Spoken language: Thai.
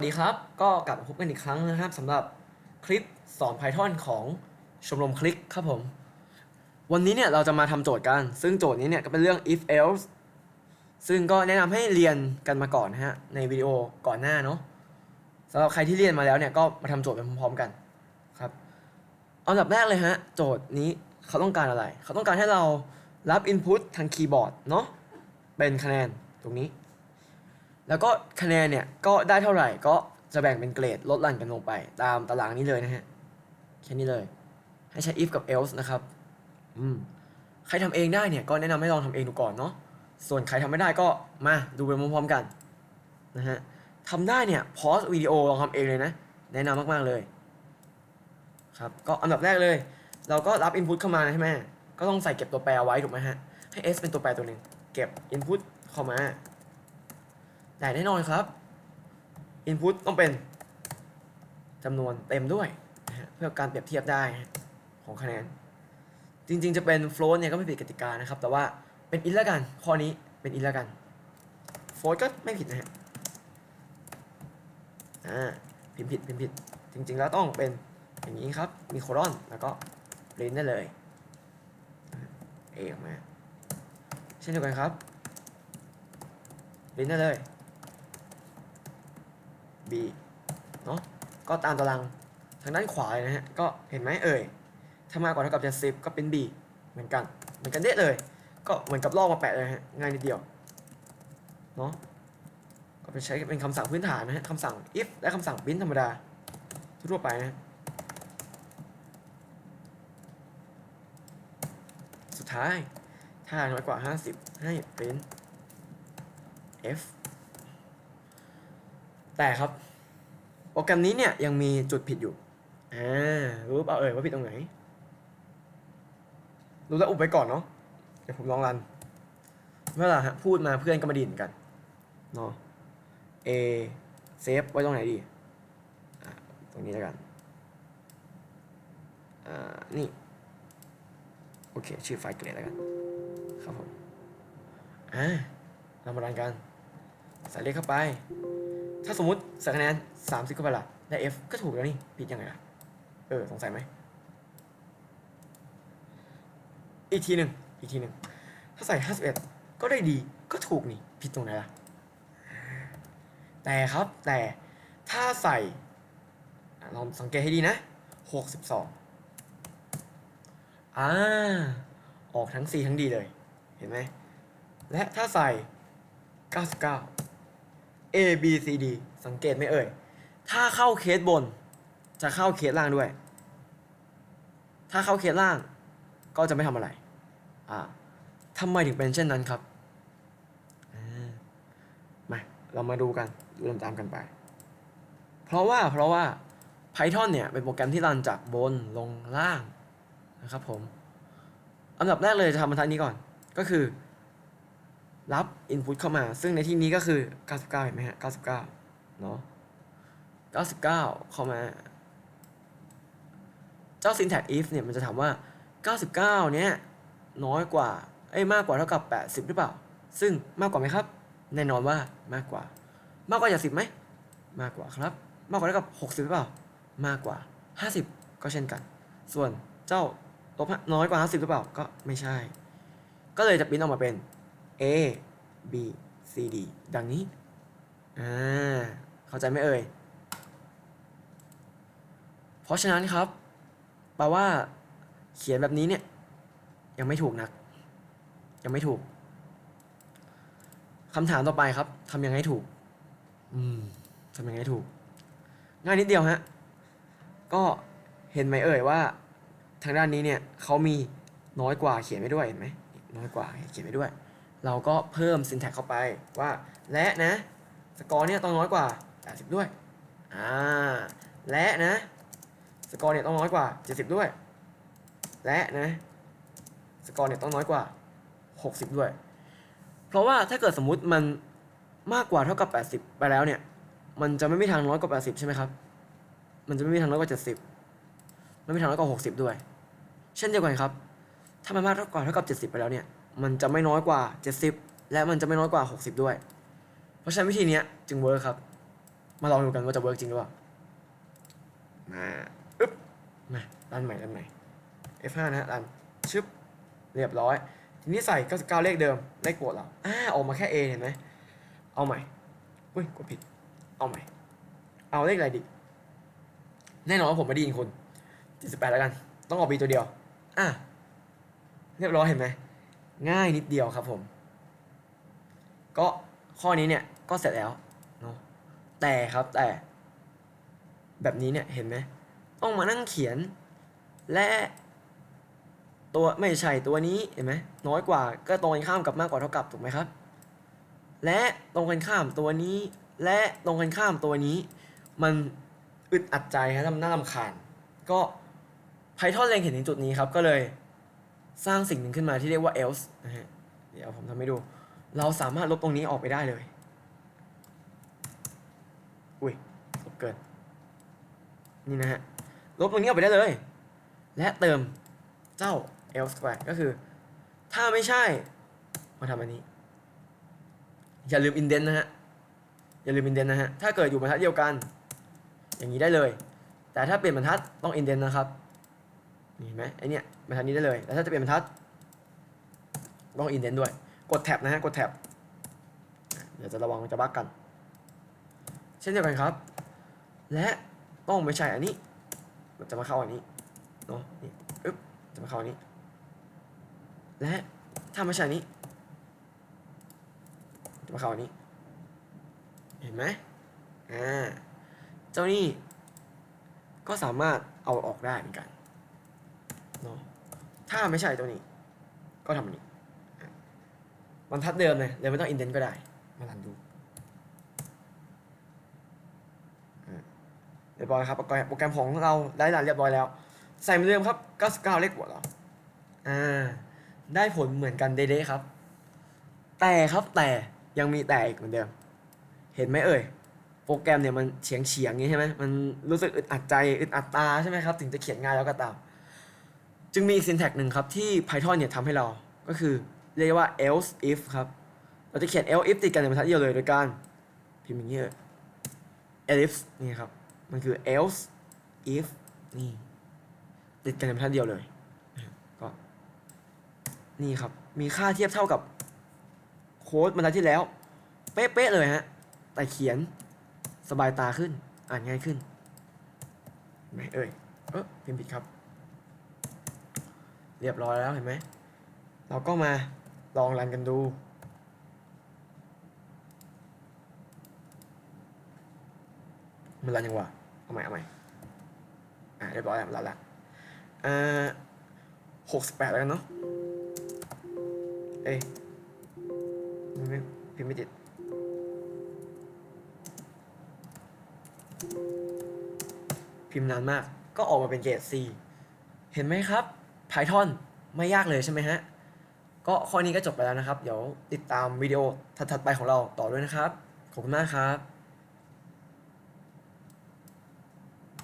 สวัสดีครับ ก็กลับมาพบกันอีกครั้งนะครับสำหรับคลิปสอน Python ของชมรมคลิกครับผม วันนี้เนี่ยเราจะมาทำโจทย์กัน ซึ่งโจทย์นี้เนี่ยก็เป็นเรื่อง if else ซึ่งก็แนะนำให้เรียนกันมาก่อนนะฮะ ในวิดีโอก่อนหน้าเนาะสำหรับใครที่เรียนมาแล้วเนี่ยก็มาทำโจทย์ไปพร้อมๆกันครับเอาอันดับแรกเลยฮะ โจทย์นี้เขาต้องการอะไร เขาต้องการให้เรารับ input ทางคีย์บอร์ดเนาะเป็นคะแนนตรงนี้ แล้วก็คะแนนเนี่ยก็ได้เท่าไหร่ก็จะแบ่งเป็นเกรดลดหลั่นกันลงไป ตามตารางนี้เลยนะฮะ แค่นี้เลย ให้ใช้ if กับ else นะครับ อืม ใครทำเองได้เนี่ยก็แนะนำให้ลองทำเองดูก่อนเนาะ ส่วนใครทำไม่ได้ก็มาดูไปพร้อมๆกันนะฮะทำได้เนี่ยพอสวิดีโอลองทำเองเลยนะ แนะนำมากๆเลยครับก็อันดับแรกเลย เราก็รับ input เข้ามาใช่ไหมก็ต้องใส่เก็บตัวแปรไว้ถูกไหมฮะ ให้ s เป็นตัวแปรตัวหนึ่งเก็บ input เข้ามา แต่แน่นอนครับ Input ต้องเป็นจำนวนเต็มด้วย เพื่อการเปรียบเทียบได้ของคะแนน จริงๆ จะเป็น float เนี่ยก็ไม่ผิดกติกานะครับ แต่ว่าเป็น int แล้วกัน ข้อนี้เป็น int แล้วกัน float ก็ไม่ผิดนะฮะอ่าพิมพ์ผิดพิมพ์ผิด จริงๆ แล้วต้องเป็นอย่างนี้ครับ มีโคลอนแล้วก็ print ได้เลยเอออกมา เช่นเดียวกันครับ print ได้เลย B เนาะก็ตามตารางทางด้านขวาเลยนะฮะ ก็เห็นไหมเอ่ย ถ้ามากกว่าเท่ากับ70ก็เป็น B เหมือนกัน เหมือนกันเด็ดเลย ก็เหมือนกับลอกมาแปะเลยฮะ ง่ายนิดเดียว เนาะก็ไปใช้เป็นคำสั่งพื้นฐานนะฮะคำสั่ง if และคำสั่ง print ธรรมดา ทั่วไปนะสุดท้าย ถ้าน้อยกว่า 50 ให้ print f แต่ครับโปรแกรมนี้เนี่ยยังมีจุดผิดอยู่ อ่ารู้เปล่าเอ่ยว่าผิดตรงไหน รู้แล้วอุบไว้ก่อนเนาะ เดี๋ยวผมลองรันเมื่อไหร่ฮะพูดมาเพื่อนก็มาดินกัน เนาะ A เซฟไว้ตรงไหนดีอ่าตรงนี้แล้วกัน อ่า นี่ โอเค ชื่อไฟล์เกรดแล้วกัน ครับผม อ่าเรามารันกัน ใส่เลขเข้าไป ถ้าสมมติใส่คะแนนสามสิบเข้าไปละได้ F ก็ถูกแล้วนี่ผิดยังไงล่ะ เออ สงสัยไหม อีกทีหนึ่งอีกทีหนึ่งถ้าใส่ห้าสิบเอ็ดก็ได้ดีก็ถูกนี่ ผิดตรงไหนล่ะ แต่ครับแต่ถ้าใส่ลองสังเกตให้ดีนะหกสิบสองอ่า ออกทั้ง C ทั้ง D เลย เห็นไหม และถ้าใส่ 99 A B C D สังเกตไหมเอ่ย ถ้าเข้าเคสบน จะเข้าเคสล่างด้วย ถ้าเข้าเคสล่างก็จะไม่ทำอะไร อ่าทำไมถึงเป็นเช่นนั้นครับ มา เรามาดูกัน ดูตามๆกันไป เพราะว่า เพราะว่า Python เนี่ย เป็นโปรแกรมที่รันจากบนลงล่างนะครับผม อันดับแรกเลยจะทำบรรทัดนี้ก่อน ก็คือ รับ Input เข้ามา ซึ่งในที่นี้ก็คือ 99 เห็นไหมฮะ 99 เนาะ 99 เข้ามา เจ้า syntax if เนี่ยมันจะถามว่า 99 เนี่ยน้อยกว่า เอ้ยมากกว่าเท่ากับ 80 หรือเปล่า ซึ่งมากกว่าไหมครับ แน่นอนว่ามากกว่า มากกว่าจาก10ไหม มากกว่าครับ มากกว่าเท่ากับ 60 หรือเปล่า มากกว่า 50 ก็เช่นกัน ส่วนเจ้าลบน้อยกว่า 50 หรือเปล่า ก็ไม่ใช่ ก็เลยจะปริ้นออกมาเป็น A B C D ดังนี้ อ่า เข้าใจไหมเอ่ย เพราะฉะนั้นครับ แปลว่า เขียนแบบนี้เนี่ย ยังไม่ถูกนัก ยังไม่ถูก คำถามต่อไปครับ ทำยังไงถูก อืม ทำยังไงถูก ง่ายนิดเดียวฮะ ก็เห็นไหมเอ่ยว่า ทางด้านนี้เนี่ยเขามีน้อยกว่าเขียนไว้ด้วยเห็นไหม น้อยกว่าเขียนไว้ด้วย เราก็เพิ่ม syntax เข้าไปว่าและนะสกอร์เนี่ยต้องน้อยกว่า 80 ด้วยอ่าและนะสกอร์เนี่ยต้องน้อยกว่า 70 ด้วย และนะสกอร์เนี่ยต้องน้อยกว่า 60 ด้วย เพราะว่าถ้าเกิดสมมุติมันมากกว่าเท่ากับ 80 ไปแล้วเนี่ยมันจะไม่มีทางน้อยกว่า 80 ใช่ไหมครับ มันจะไม่มีทางน้อยกว่า 70 ไม่มีทางน้อยกว่า 60 ด้วย เช่นเดียวกันครับ ถ้ามันมากเท่ากว่าเท่ากับ 70 ไปแล้วเนี่ย มันจะไม่น้อยกว่า 70 และมันจะไม่น้อยกว่า 60 ด้วย เพราะฉะนั้นวิธีเนี้ยจึงเวิร์คครับ มาลองดูกันว่าจะเวิร์กจริงหรือเปล่า มาอึ๊บมารันใหม่รันใหม่ F5 นะฮะรันชึบเรียบร้อย ทีนี้ใส่ 99 เลขเดิม เลขโปรดเราอ่าออกมาแค่ A เห็นไหมเอาใหม่อุ้ยกดผิด เอาใหม่ เอาเลขอะไรดีแน่นอนว่าผมไม่ได้ยินคุณ78แล้วกัน ต้องออก B ตัวเดียว อะเรียบร้อยเห็นไหม ง่ายนิดเดียวครับผม ก็ข้อนี้เนี่ยก็เสร็จแล้วเนาะแต่ครับแต่ แบบนี้เนี่ยเห็นไหมต้องมานั่งเขียน และตัวไม่ใช่ตัวนี้เห็นไหมน้อยกว่าก็ตรงกันข้ามกับมากกว่าเท่ากับถูกไหมครับ และตรงกันข้ามตัวนี้ และตรงกันข้ามตัวนี้ มันอึดอัดใจครับนน่ารำคาญก็ Python เล็งเห็นถึงจุดนี้ครับก็เลย สร้างสิ่งหนึ่งขึ้นมาที่เรียกว่า else นะฮะ เดี๋ยวผมทำให้ดู เราสามารถลบตรงนี้ออกไปได้เลย อุ้ยลบเกิน นี่นะฮะ ลบตรงนี้ออกไปได้เลย และเติมเจ้า else ไป ก็คือ ถ้าไม่ใช่ มาทำอันนี้ อย่าลืม indent นะฮะ อย่าลืม indent นะฮะ ถ้าเกิดอยู่บรรทัดเดียวกัน อย่างนี้ได้เลย แต่ถ้าเปลี่ยนบรรทัดต้อง indent นะครับ นี่เห็นไหมไอเนี้ยบรรทัดนี้ได้เลยแต่ถ้าจะเปลี่ยนบรรทัดต้อง indent ด้วย กดแท็บนะฮะ กดแท็บ เดี๋ยวจะระวังจะบั๊กกัน เช่นเดียวกันครับ และต้องไม่ใช่อันนี้ มันจะมาเข้าอันนี้ เนาะนี่อึ๊บ จะมาเข้าอันนี้ และถ้าไม่ใช่อันนี้ จะมาเข้าอันนี้ เห็นไหมอ่า เจ้านี่ก็สามารถเอาออกได้เหมือนกัน เนาะถ้าไม่ใช่ตัวนี้ ก็ทำอันนี้บรรทัดเดิมเลยเลยไม่ต้องอินเดนก็ได้ มาลันดูเรียบร้อยครับ โปรแกรมของเราได้รันเรียบร้อยแล้ว ใส่เหมือนเดิมครับ 99 เลขบวกเราอ่า ได้ผลเหมือนกันเด้ๆครับ แต่ครับแต่ยังมีแต่อีกเหมือนเดิม เห็นไหมเอ่ย โปรแกรมเนี่ยมันเฉียงเฉียงอย่างนี้ใช่ไหมมันรู้สึกอึดอัดใจอึดอัดตาใช่ไหมครับ ถึงจะเขียนง่ายแล้วก็ตาม จึงมีอีก syntax หนึ่งครับที่ Python เนี่ยทำให้เรา ก็คือเรียกว่า else if ครับ เราจะเขียน else if ติดกันในบรรทัดเดียวเลยโดยการพิมพ์อย่างนี้เลย else นี่ครับ มันคือ else if นี่ติดกันในบรรทัดเดียวเลย ก็ นี่ครับ มีค่าเทียบเท่ากับโค้ดบรรทัดที่แล้ว เป๊ะๆเลยฮะ แต่เขียนสบายตาขึ้น อ่านง่ายขึ้นไหมเอ่ย เออพิมพ์ผิดครับ เรียบร้อยแล้วเห็นไหม เราก็มาลองรันกันดู มันรันยังวะเอาใหม่เอาใหม่อ่าเรียบร้อยแล้วมันรันละอ่าหกสิบแปดแล้วกันเนาะ เอ้ยไม่พิมพ์ไม่ติดพิมพ์นานมาก ก็ออกมาเป็นเกรด C เห็นไหมครับ Python ไม่ยากเลยใช่ไหมฮะ ก็ข้อนี้ก็จบไปแล้วนะครับ เดี๋ยวติดตามวิดีโอถัดๆไปของเราต่อด้วยนะครับ ขอบคุณมากครับ